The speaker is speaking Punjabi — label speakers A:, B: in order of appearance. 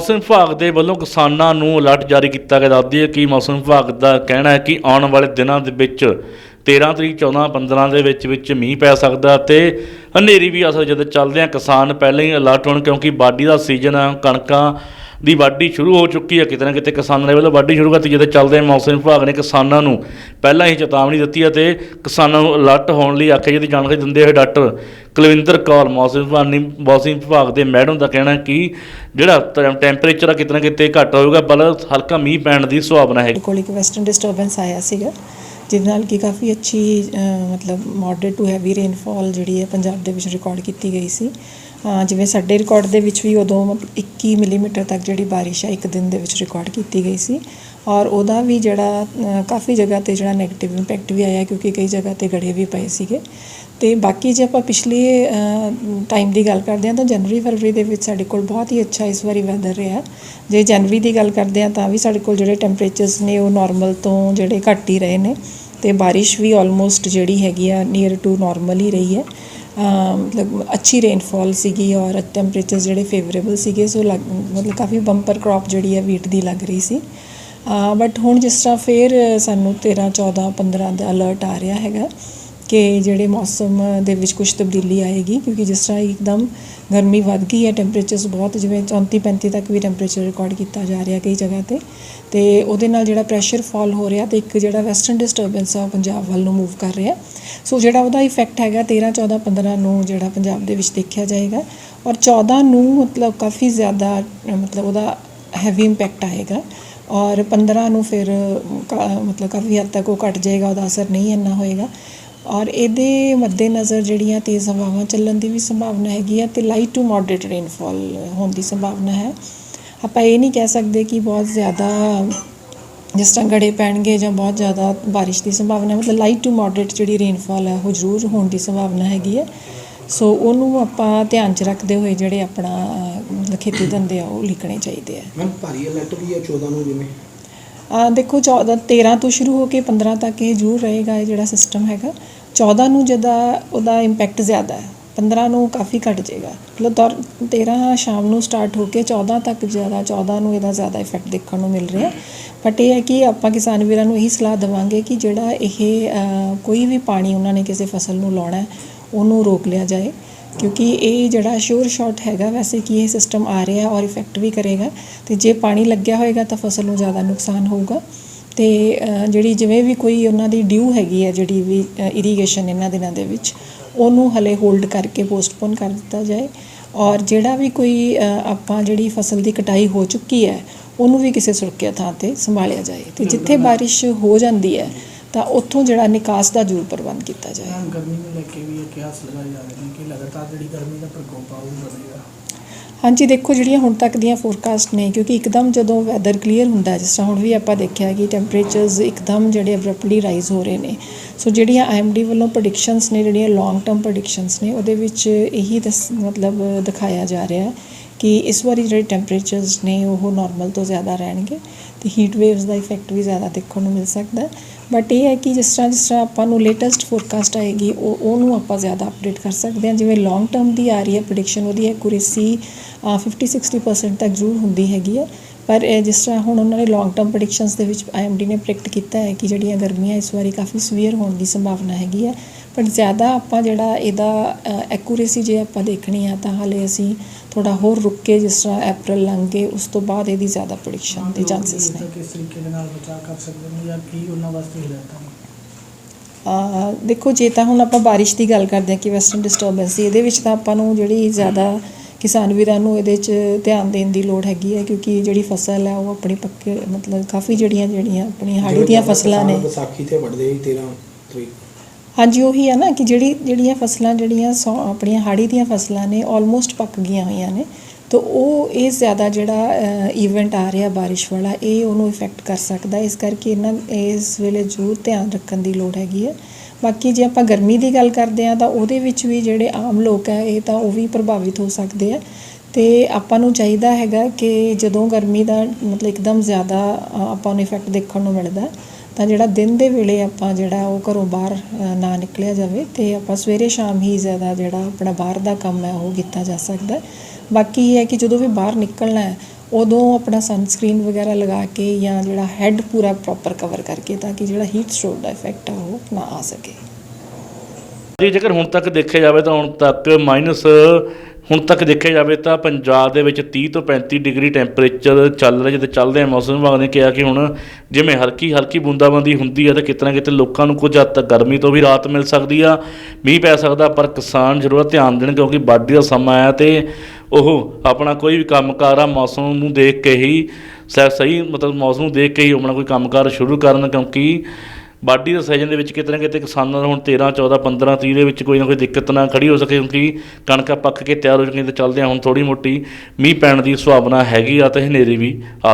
A: ਮੌਸਮ ਵਿਭਾਗ ਦੇ ਵੱਲੋਂ ਕਿਸਾਨਾਂ ਨੂੰ ਅਲਰਟ ਜਾਰੀ ਕੀਤਾ ਗਿਆ। ਦੱਸਦੀ ਹੈ ਕਿ ਮੌਸਮ ਵਿਭਾਗ ਦਾ ਕਹਿਣਾ ਹੈ ਕਿ ਆਉਣ ਵਾਲੇ ਦਿਨਾਂ ਦੇ ਵਿੱਚ 13 ਤਰੀਕ 14 15 ਦੇ ਵਿੱਚ ਵਿੱਚ ਮੀਂਹ ਪੈ ਸਕਦਾ ਤੇ ਹਨੇਰੀ ਵੀ ਅਸਲ ਜਦ ਚੱਲਦੇ ਆ। ਕਿਸਾਨ ਪਹਿਲਾਂ ਹੀ ਅਲਰਟ ਹੋਣ ਕਿਉਂਕਿ ਬਾਡੀ ਦਾ ਸੀਜ਼ਨ ਆ, ਕਣਕਾਂ ਦੀ ਵਾਢੀ ਸ਼ੁਰੂ ਹੋ ਚੁੱਕੀ ਹੈ। ਕਿਤੇ ਨਾ ਕਿਤੇ ਕਿਸਾਨਾਂ ਦੇ ਵੱਲੋਂ ਵਾਢੀ ਸ਼ੁਰੂ ਕਰਤੀ ਜਦੋਂ ਚੱਲਦੇ ਮੌਸਮ ਵਿਭਾਗ ਨੇ ਕਿਸਾਨਾਂ ਨੂੰ ਪਹਿਲਾਂ ਹੀ ਚੇਤਾਵਨੀ ਦਿੱਤੀ ਹੈ ਤੇ ਕਿਸਾਨਾਂ ਨੂੰ ਅਲਰਟ ਹੋਣ ਲਈ ਆਖਿਆ ਜਿਹਦੀ ਜਾਣਕਾਰੀ ਦਿੰਦੇ ਹੋਏ ਡਾਕਟਰ ਕੁਲਵਿੰਦਰ ਕੌਰ, ਮੌਸਮ ਵਿਭਾਗ ਨੇ ਮੌਸਮ ਵਿਭਾਗ ਦੇ ਮੈਡਮ ਦਾ ਕਹਿਣਾ ਕਿ ਜਿਹੜਾ ਟੈਂਪਰੇਚਰ ਆ ਕਿਤੇ ਨਾ ਕਿਤੇ ਘੱਟ ਹੋਵੇਗਾ ਪਰ ਹਲਕਾ ਮੀਂਹ ਪੈਣ ਦੀ ਸੰਭਾਵਨਾ ਹੈ
B: ਕੋਲ ਇੱਕ ਵੈਸਟਰਨ ਡਿਸਟਰਬੈਂਸ ਆਇਆ ਸੀਗਾ, ਜਿਹਦੇ ਨਾਲ ਕਿ ਕਾਫੀ ਅੱਛੀ ਮਤਲਬ ਮੋਡਰੇਟ ਟੂ ਹੈਵੀ ਰੇਨਫਾਲ ਜਿਹੜੀ ਹੈ ਪੰਜਾਬ ਦੇ ਵਿੱਚ ਰਿਕਾਰਡ ਕੀਤੀ ਗਈ ਸੀ। ਜਿਵੇਂ ਸਾਡੇ ਰਿਕਾਰਡ ਦੇ ਵਿੱਚ ਵੀ ਉਦੋਂ ਮਤਲਬ 21 ਮਿਲੀਮੀਟਰ ਤੱਕ ਜਿਹੜੀ ਬਾਰਿਸ਼ ਹੈ ਇੱਕ ਦਿਨ ਦੇ ਵਿੱਚ ਰਿਕਾਰਡ ਕੀਤੀ ਗਈ ਸੀ। ਔਰ ਉਹਦਾ ਵੀ ਜਿਹੜਾ ਕਾਫੀ ਜਗ੍ਹਾ ਤੇ ਜਿਹੜਾ 네ਗੇਟਿਵ ਇੰਪੈਕਟ ਵੀ ਆਇਆ, ਕਿਉਂਕਿ ਕਈ ਜਗ੍ਹਾ ਤੇ ਗੜੇ ਵੀ ਪਏ ਸੀਗੇ। ਤੇ ਬਾਕੀ ਜੇ ਆਪਾਂ ਪਿਛਲੇ ਟਾਈਮ ਦੀ ਗੱਲ ਕਰਦੇ ਹਾਂ, ਤਾਂ ਜਨਵਰੀ, ਫਰਵਰੀ ਦੇ ਵਿੱਚ ਸਾਡੇ ਕੋਲ ਬਹੁਤ ਹੀ ਅੱਛਾ ਇਸ ਵਾਰੀ ਵੈਦਰ ਰਿਹਾ। ਜੇ ਜਨਵਰੀ ਦੀ ਗੱਲ ਕਰਦੇ ਹਾਂ, ਤਾਂ ਵੀ ਸਾਡੇ ਕੋਲ ਜਿਹੜੇ ਟੈਂਪਰੇਚਰਸ ਨੇ, ਉਹ ਨਾਰਮਲ ਤੋਂ ਜਿਹੜੇ ਘੱਟ ਹੀ ਰਹੇ ਨੇ। ਤੇ ਬਾਰਿਸ਼ ਵੀ ਆਲਮੋਸਟ ਜਿਹੜੀ ਹੈਗੀ ਆ ਨੀਅਰ ਟੂ ਨਾਰਮਲ ਹੀ ਰਹੀ ਹੈ। ਮਤਲਬ ਅੱਛੀ ਰੇਨਫਾਲ ਸੀਗੀ ਔਰ ਟੈਂਪਰੇਚਰ ਜਿਹੜੇ ਫੇਵਰੇਬਲ ਸੀਗੇ ਸੋ ਲੱਗ- ਮਤਲਬ ਕਾਫੀ ਬੰਪਰ ਕ੍ਰੌਪ ਜਿਹੜੀ ਹੈ ਵੀਟ ਦੀ ਲੱਗ ਰਹੀ ਸੀ। ਬਟ ਹੁਣ ਜਿਸ ਤਰ੍ਹਾਂ ਫੇਰ ਸਾਨੂੰ 13 14 15 ਦਾ ਅਲਰਟ ਆ ਰਿਹਾ ਹੈਗਾ। ਕਿ ਜਿਹੜੇ ਮੌਸਮ ਦੇ ਵਿੱਚ ਕੁਝ ਤਬਦੀਲੀ ਆਏਗੀ, ਕਿਉਂਕਿ ਜਿਸ ਤਰ੍ਹਾਂ ਇੱਕਦਮ ਗਰਮੀ ਵੱਧ ਗਈ ਹੈ ਟੈਂਪਰੇਚਰਸ ਬਹੁਤ ਜਿਵੇਂ 34 35 ਤੱਕ ਵੀ ਟੈਂਪਰੇਚਰ ਰਿਕਾਰਡ ਕੀਤਾ ਜਾ ਰਿਹਾ ਕਈ ਜਗ੍ਹਾ ਤੇ ਤੇ ਉਹਦੇ ਨਾਲ ਜਿਹੜਾ ਪ੍ਰੈਸ਼ਰ ਫਾਲ ਹੋ ਰਿਹਾ ਤੇ ਇੱਕ ਜਿਹੜਾ ਵੈਸਟਰਨ ਡਿਸਟਰਬੈਂਸ ਆ ਉਹ ਪੰਜਾਬ ਵੱਲ ਨੂੰ ਮੂਵ ਕਰ ਰਿਹਾ। ਸੋ ਜਿਹੜਾ ਉਹਦਾ ਇਫੈਕਟ ਹੈਗਾ 13 14 15 ਨੂੰ ਜਿਹੜਾ ਪੰਜਾਬ ਦੇ ਵਿੱਚ ਦੇਖਿਆ ਜਾਏਗਾ ਔਰ 14 ਨੂੰ ਮਤਲਬ ਕਾਫੀ ਜ਼ਿਆਦਾ, ਮਤਲਬ ਉਹਦਾ ਹੈਵੀ ਇੰਪੈਕਟ ਆਏਗਾ ਔਰ 15 ਨੂੰ ਫਿਰ ਕਾ- ਮਤਲਬ ਕਾਫੀ ਹੱਦ ਤੱਕ ਉਹ ਘਟ ਜਾਏਗਾ, ਉਹਦਾ ਅਸਰ ਨਹੀਂ ਇੰਨਾ ਹੋਏਗਾ। ਔਰ ਇਹਦੇ ਮੱਦੇਨਜ਼ਰ ਜਿਹੜੀਆਂ ਤੇਜ਼ ਹਵਾਵਾਂ ਚੱਲਣ ਦੀ ਵੀ ਸੰਭਾਵਨਾ ਹੈਗੀ ਆ ਤੇ ਲਾਈਟ ਟੂ ਮੋਡਰੇਟ ਰੇਨਫਾਲ ਹੋਣ ਦੀ ਸੰਭਾਵਨਾ ਹੈ। ਆਪਾਂ ਇਹ ਨਹੀਂ ਕਹਿ ਸਕਦੇ ਕਿ ਬਹੁਤ ਜ਼ਿਆਦਾ ਜਿਸ ਤਰ੍ਹਾਂ ਗੜੇ ਪੈਣਗੇ ਜਾਂ ਬਹੁਤ ਜ਼ਿਆਦਾ ਬਾਰਿਸ਼ ਦੀ ਸੰਭਾਵਨਾ, ਮਤਲਬ ਲਾਈਟ ਟੂ ਮੋਡਰੇਟ ਜਿਹੜੀ ਰੇਨਫਾਲ ਹੈ ਉਹ ਜ਼ਰੂਰ ਹੋਣ ਦੀ ਸੰਭਾਵਨਾ ਹੈਗੀ ਹੈ ਸੋ ਉਹਨੂੰ ਆਪਾਂ ਧਿਆਨ 'ਚ ਰੱਖਦੇ ਹੋਏ ਜਿਹੜੇ ਆਪਣਾ ਮਤਲਬ ਖੇਤੀ ਧੰਦੇ ਆ, ਉਹ ਲਿਖਣੇ ਚਾਹੀਦੇ ਆ।
C: ਮੈਮ ਭਾਰੀ ਅਲਰਟ ਵੀ ਹੈ 14 ਨੂੰ ਜਿਵੇਂ?
B: ਦੇਖੋ 14 13 ਤੋਂ ਸ਼ੁਰੂ ਹੋ ਕੇ 15 ਤੱਕ ਇਹ ਜ਼ਰੂਰ ਰਹੇਗਾ ਇਹ ਜਿਹੜਾ ਸਿਸਟਮ ਹੈਗਾ। 14 ਨੂੰ ਜਿਹਦਾ ਉਹਦਾ ਇੰਪੈਕਟ ਜ਼ਿਆਦਾ ਹੈ 15 ਨੂੰ ਕਾਫੀ ਘਟ ਜਾਏਗਾ। ਮਤਲਬ ਦੌਰ 13 ਸ਼ਾਮ ਨੂੰ ਸਟਾਰਟ ਹੋ ਕੇ 14 ਤੱਕ ਜ਼ਿਆਦਾ 14 ਨੂੰ ਇਹਦਾ ਜ਼ਿਆਦਾ ਇਫੈਕਟ ਦੇਖਣ ਨੂੰ ਮਿਲ ਰਿਹਾ। ਬਟ ਇਹ ਹੈ ਕਿ ਆਪਾਂ ਕਿਸਾਨ ਵੀਰਾਂ ਨੂੰ ਇਹੀ ਸਲਾਹ ਦੇਵਾਂਗੇ ਕਿ ਜਿਹੜਾ ਇਹ ਕੋਈ ਵੀ ਪਾਣੀ ਉਹਨਾਂ ਨੇ ਕਿਸੇ ਫਸਲ ਨੂੰ ਲਾਉਣਾ ਉਹਨੂੰ ਰੋਕ ਲਿਆ ਜਾਏ। ਕਿਉਂਕਿ ਇਹ ਜਿਹੜਾ ਸ਼ੋਰ ਸ਼ਾਟ ਹੈਗਾ ਵੈਸੇ ਕਿ ਇਹ ਸਿਸਟਮ ਆ ਰਿਹਾ ਔਰ ਇਫੈਕਟ ਵੀ ਕਰੇਗਾ। ਤੇ ਜੇ ਪਾਣੀ ਲੱਗਿਆ ਹੋਏਗਾ ਤਾਂ ਫਸਲ ਨੂੰ ਜ਼ਿਆਦਾ ਨੁਕਸਾਨ ਹੋਊਗਾ। ਤੇ ਜਿਹੜੀ ਜਿਵੇਂ ਵੀ ਕੋਈ ਉਹਨਾਂ ਦੀ ਡਿਊ ਹੈਗੀ ਹੈ ਜਿਹੜੀ ਵੀ ਇਰੀਗੇਸ਼ਨ ਇਹਨਾਂ ਦਿਨਾਂ ਦੇ ਵਿੱਚ ਉਹਨੂੰ ਹਲੇ ਹੋਲਡ ਕਰਕੇ ਪੋਸਟਪੋਨ ਕਰ ਦਿੱਤਾ ਜਾਏ। ਔਰ ਜਿਹੜਾ ਵੀ ਕੋਈ ਆਪਾਂ ਜਿਹੜੀ ਫਸਲ ਦੀ ਕਟਾਈ ਹੋ ਚੁੱਕੀ ਹੈ ਉਹਨੂੰ ਵੀ ਕਿਸੇ ਸੁਰੱਖਿਅਤ ਥਾਂ ਤੇ ਸੰਭਾਲਿਆ ਜਾਏ। ਤੇ ਜਿੱਥੇ ਬਾਰਿਸ਼ ਹੋ ਜਾਂਦੀ ਹੈ ਤਾਂ ਉੱਥੋਂ ਜਿਹੜਾ ਨਿਕਾਸ ਦਾ ਜ਼ਰੂਰ ਪ੍ਰਬੰਧ ਕੀਤਾ ਜਾਏ।
D: ਮੈਮ ਗਰਮੀ ਨੂੰ ਲੈ ਕੇ ਵੀ ਇਹ ਕਿਆਸ ਲਗਾਏ ਜਾ ਰਹੇ ਨੇ ਕਿ ਲਗਾਤਾਰ ਜਿਹੜੀ ਗਰਮੀ ਦਾ ਪ੍ਰਕੋਪ ਆ ਉਹ ਵਧੇਗਾ।
B: ਹਾਂਜੀ ਦੇਖੋ ਜਿਹੜੀਆਂ ਹੁਣ ਤੱਕ ਦੀਆਂ ਫੋਰਕਾਸਟ ਨੇ ਕਿਉਂਕਿ ਇੱਕਦਮ ਜਦੋਂ ਵੈਦਰ ਕਲੀਅਰ ਹੁੰਦਾ ਜਿਸ ਤਰ੍ਹਾਂ ਹੁਣ ਵੀ ਆਪਾਂ ਦੇਖਿਆ ਕਿ ਟੈਂਪਰੇਚਰਸ ਇੱਕਦਮ ਜਿਹੜੇ ਅਬਰਪਟਲੀ ਰਾਈਜ਼ ਹੋ ਰਹੇ ਨੇ ਸੋ ਜਿਹੜੀਆਂ ਆਈਐਮਡੀ ਵੱਲੋਂ ਪ੍ਰੈਡਿਕਸ਼ਨਸ ਨੇ ਜਿਹੜੀਆਂ ਲੌਂਗ ਟਰਮ ਪ੍ਰੈਡਿਕਸ਼ਨਸ ਨੇ ਉਹਦੇ ਵਿੱਚ ਇਹੀ ਦੱਸ ਮਤਲਬ ਦਿਖਾਇਆ ਜਾ ਰਿਹਾ ਹੈ ਕਿ ਇਸ ਵਾਰੀ ਜਿਹੜੇ ਟੈਂਪਰੇਚਰਸ ਨੇ ਉਹ ਨਾਰਮਲ ਤੋਂ ਜ਼ਿਆਦਾ ਰਹਿਣਗੇ ਤੇ ਹੀਟ ਵੇਵਸ ਦਾ ਇਫੈਕਟ ਵੀ ਜ਼ਿਆਦਾ ਦੇਖਣ ਨੂੰ ਮਿਲ ਸਕਦਾ ਹੈ। ਬਟ ਇਹ ਹੈ ਕਿ ਜਿਸ ਤਰ੍ਹਾਂ ਜਿਸ ਤਰ੍ਹਾਂ ਆਪਾਂ ਨੂੰ ਲੇਟੈਸਟ ਫੋਰਕਾਸਟ ਆਏਗੀ, ਉਹ ਉਹਨੂੰ ਆਪਾਂ ਜ਼ਿਆਦਾ ਅਪਡੇਟ ਕਰ ਸਕਦੇ ਹਾਂ। ਜਿਵੇਂ ਲੌਂਗ ਟਰਮ ਦੀ ਆ ਰਹੀ ਹੈ ਪ੍ਰੈਡਿਕਸ਼ਨ ਉਹਦੀ ਐਕੂਰੇਸੀ 50 60% ਤੱਕ ਜ਼ਰੂਰ ਹੁੰਦੀ ਹੈਗੀ ਹੈ। ਪਰ ਜਿਸ ਤਰ੍ਹਾਂ ਹੁਣ ਉਹਨਾਂ ਨੇ ਲੌਂਗ ਟਰਮ ਪ੍ਰੈਡਿਕਸ਼ਨਸ ਦੇ ਵਿੱਚ ਆਈਐਮਡੀ ਨੇ ਪ੍ਰੈਡਿਕਟ ਕੀਤਾ ਹੈ ਕਿ ਜਿਹੜੀਆਂ ਗਰਮੀਆਂ ਇਸ ਵਾਰੀ ਕਾਫੀ ਸਵੀਅਰ ਹੋਣ ਦੀ ਸੰਭਾਵਨਾ ਹੈਗੀ ਹੈ। ਪਰ ਜ਼ਿਆਦਾ ਆਪਾਂ ਜਿਹੜਾ ਇਹਦਾ ਐਕੂਰੇਸੀ ਜੇ ਆਪਾਂ ਦੇਖਣੀ ਆ, ਤਾਂ ਹਾਲੇ ਅਸੀਂ ਥੋੜਾ ਹੋਰ ਰੁਕ ਕੇ ਜਿਸ ਤਰ੍ਹਾਂ ਅਪ੍ਰੈਲ ਲੰਘ ਗਏ ਉਸ ਤੋਂ ਬਾਅਦ ਇਹਦੀ ਜ਼ਿਆਦਾ ਪ੍ਰੈਡਿਕਸ਼ਨ ਦੇ ਚਾਂਸਸ ਨੇ।
D: ਕਿਸ ਤਰੀਕੇ ਦੇ ਨਾਲ ਬਚਾਅ ਕਰ ਸਕਦੇ ਨੇ ਜਾਂ ਕੀ ਉਹਨਾਂ ਵਾਸਤੇ ਹਦਾਇਤਾਂ ਨੇ
B: ਦੇਖੋ ਜੇ ਤਾਂ ਹੁਣ ਆਪਾਂ ਬਾਰਿਸ਼ ਦੀ ਗੱਲ ਕਰਦੇ ਹਾਂ ਕਿ ਵੈਸਟਰਨ ਡਿਸਟਰਬੈਂਸ ਦੀ ਇਹਦੇ ਵਿੱਚ ਤਾਂ ਆਪਾਂ ਨੂੰ ਜਿਹੜੀ ਜ਼ਿਆਦਾ ਕਿਸਾਨ ਵੀਰਾਂ ਨੂੰ ਇਹਦੇ 'ਚ ਧਿਆਨ ਦੇਣ ਦੀ ਲੋੜ ਹੈਗੀ ਹੈ ਕਿਉਂਕਿ ਜਿਹੜੀ ਫਸਲ ਹੈ ਉਹ ਆਪਣੀ ਪੱਕੇ ਮਤਲਬ ਕਾਫੀ ਜਿਹੜੀਆਂ ਜਿਹੜੀਆਂ ਆਪਣੀ ਹਾੜੀ ਦੀਆਂ ਫਸਲਾਂ ਨੇ।
C: ਵਿਸਾਖੀ ਤੇ ਵੱਢਦੇ ਸੀ 13 ਤਰੀਕ।
B: ਹਾਂਜੀ, ਉਹੀ ਹੈ ਨਾ ਕਿ ਜਿਹੜੀ, ਜਿਹੜੀਆਂ ਫਸਲਾਂ, ਜਿਹੜੀਆਂ ਸੌ- ਆਪਣੀਆਂ ਹਾੜੀ ਦੀਆਂ ਫਸਲਾਂ ਨੇ ਆਲਮੋਸਟ ਪੱਕ ਗਈਆਂ ਹੋਈਆਂ ਨੇ, ਤਾਂ ਉਹ, ਇਹ ਜ਼ਿਆਦਾ ਜਿਹੜਾ ਇਵੈਂਟ ਆ ਰਿਹਾ ਬਾਰਿਸ਼ ਵਾਲਾ, ਇਹ ਉਹਨੂੰ ਇਫੈਕਟ ਕਰ ਸਕਦਾ, ਇਸ ਕਰਕੇ ਇਹਨਾਂ, ਇਸ ਵੇਲੇ ਜ਼ਰੂਰ ਧਿਆਨ ਰੱਖਣ ਦੀ ਲੋੜ ਹੈਗੀ ਹੈ ਬਾਕੀ ਜੇ ਆਪਾਂ ਗਰਮੀ ਦੀ ਗੱਲ ਕਰਦੇ ਹਾਂ, ਤਾਂ ਉਹਦੇ ਵਿੱਚ ਵੀ ਜਿਹੜੇ ਆਮ ਲੋਕ ਹੈ ਇਹ ਤਾਂ ਉਹ ਵੀ ਪ੍ਰਭਾਵਿਤ ਹੋ ਸਕਦੇ ਆ। ਤੇ ਆਪਾਂ ਨੂੰ ਚਾਹੀਦਾ ਹੈਗਾ ਕਿ ਜਦੋਂ ਗਰਮੀ ਦਾ ਮਤਲਬ ਇੱਕਦਮ ਜ਼ਿਆਦਾ ਆਪਾਂ ਨੂੰ ਇਫੈਕਟ ਦੇਖਣ ਨੂੰ ਮਿਲਦਾ ਤਾਂ ਜਿਹੜਾ ਦਿਨ ਦੇ ਵੇਲੇ ਆਪਾਂ ਜਿਹੜਾ ਉਹ ਘਰੋਂ ਬਾਹਰ ਨਾ ਨਿਕਲਿਆ ਜਾਵੇ ਤੇ ਆਪਾਂ ਸਵੇਰੇ ਸ਼ਾਮ ਹੀ ਜ਼ਿਆਦਾ ਜਿਹੜਾ ਆਪਣਾ ਬਾਹਰ ਦਾ ਕੰਮ ਹੈ ਉਹ ਕੀਤਾ ਜਾ ਸਕਦਾ ਬਾਕੀ ਇਹ ਹੈ ਕਿ ਜਦੋਂ ਵੀ ਬਾਹਰ ਨਿਕਲਣਾ ਹੈ, ਉਦੋਂ ਆਪਣਾ ਸਨਸਕ੍ਰੀਨ ਵਗੈਰਾ ਲਗਾ ਕੇ ਜਾਂ ਜਿਹੜਾ ਹੈੱਡ ਪੂਰਾ ਪ੍ਰੋਪਰ ਕਵਰ ਕਰਕੇ ਤਾਂ ਕਿ ਜਿਹੜਾ ਹੀਟ ਸਟ੍ਰੋਕ ਦਾ ਇਫੈਕਟ ਆ ਉਹ ਨਾ ਆ ਸਕੇ।
A: ਜੀ, ਜੇਕਰ ਹੁਣ ਤੱਕ ਦੇਖਿਆ ਜਾਵੇ ਤਾਂ ਹੁਣ ਤੱਕ ਮਾਈਨਸ ਹੁਣ ਤੱਕ ਦੇਖਿਆ ਜਾਵੇ ਤਾਂ ਪੰਜਾਬ ਦੇ ਵਿੱਚ 30 ਤੋਂ 35 ਡਿਗਰੀ ਟੈਂਪਰੇਚਰ ਚੱਲ ਰਿਹਾ, ਜਿੱਥੇ ਚੱਲਦੇ ਆ ਮੌਸਮ ਵਿਭਾਗ ਨੇ ਕਿਹਾ ਕਿ ਹੁਣ ਜਿਵੇਂ ਹਲਕੀ ਹਲਕੀ ਬੂੰਦਾਬਾਂਦੀ ਹੁੰਦੀ ਹੈ ਤਾਂ ਕਿਤੇ ਨਾ ਕਿਤੇ ਲੋਕਾਂ ਨੂੰ ਕੁਝ ਹੱਦ ਤੱਕ ਗਰਮੀ ਤੋਂ ਵੀ ਰਾਹਤ ਮਿਲ ਸਕਦੀ ਆ, ਮੀਂਹ ਪੈ ਸਕਦਾ, ਪਰ ਕਿਸਾਨ ਜ਼ਰੂਰ ਧਿਆਨ ਦੇਣ ਕਿਉਂਕਿ ਵਾਢੀ ਦਾ ਸਮਾਂ ਆਇਆ ਤੇ ਉਹ ਆਪਣਾ ਕੋਈ ਵੀ ਕੰਮਕਾਰ ਆ, ਮੌਸਮ ਨੂੰ ਦੇਖ ਕੇ ਹੀ ਸ- ਸਹੀ ਮਤਲਬ ਮੌਸਮ ਨੂੰ ਦੇਖ ਕੇ ਹੀ ਆਪਣਾ ਕੋਈ ਕੰਮਕਾਰ ਸ਼ੁਰੂ ਕਰਨ ਕਿਉਂਕਿ ਵਾਢੀ ਦੇ ਸੀਜ਼ਨ ਦੇ ਵਿੱਚ ਕਿਤੇ ਨਾ ਕਿਤੇ ਕਿਸਾਨਾਂ ਨੂੰ ਹੁਣ 13 14 15 30 ਦੇ ਵਿੱਚ ਕੋਈ ਨਾ ਕੋਈ ਦਿੱਕਤ ਨਾ ਖੜੀ ਹੋ ਸਕੇ, ਕਿਉਂਕਿ ਕਣਕਾਂ ਪੱਕ ਕੇ ਤਿਆਰ ਹੋ ਚੁੱਕੀਆਂ ਤੇ ਚੱਲਦੇ ਹੁਣ ਥੋੜੀ ਮੋਟੀ ਮੀਂਹ ਪੈਣ ਦੀ ਸੰਭਾਵਨਾ ਹੈਗੀ ਆ ਤੇ ਹਨੇਰੀ ਵੀ ਆ